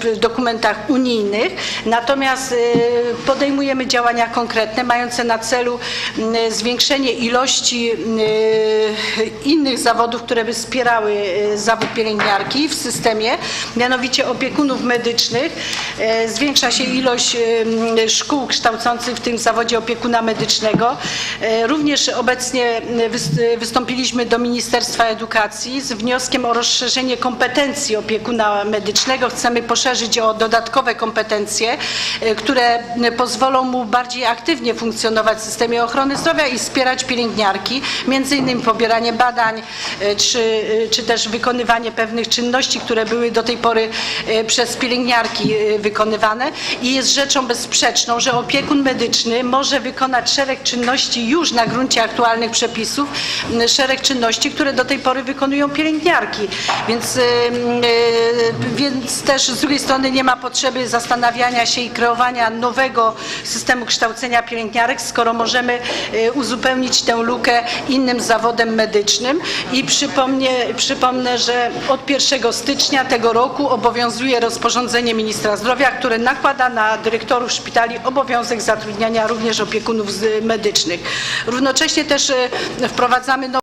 w dokumentach unijnych, natomiast y, podejmujemy działania konkretne mające na celu y, zwiększenie ilości y, innych zawodów, które by wspierały zawód pielęgniarki w systemie, mianowicie opiekunów medycznych. Zwiększa się ilość szkół kształcących w tym zawodzie opiekuna medycznego. Również obecnie wys- wystąpiliśmy do Ministerstwa Edukacji z wnioskiem o rozszerzenie kompetencji opiekuna medycznego. Chcemy poszerzyć o dodatkowe kompetencje, y, które pozwolą mu bardziej aktywnie funkcjonować w systemie ochrony zdrowia i wspierać pielęgniarki, między innymi pobieranie badań, y, czy, y, czy też wykonywanie pewnych czynności, które były do tej pory przez pielęgniarki wykonywane i jest rzeczą bezsprzeczną, że opiekun medyczny może wykonać szereg czynności już na gruncie aktualnych przepisów, szereg czynności, które do tej pory wykonują pielęgniarki. Więc, więc też z drugiej strony nie ma potrzeby zastanawiania się i kreowania nowego systemu kształcenia pielęgniarek, skoro możemy y, uzupełnić tę lukę innym zawodem medycznym. I przypomnę, przypomnę, że od 1 stycznia tego roku obowiązuje rozporządzenie ministra zdrowia, które nakłada na dyrektorów szpitali obowiązek zatrudniania również opiekunów medycznych. Równocześnie też y, wprowadzamy nowe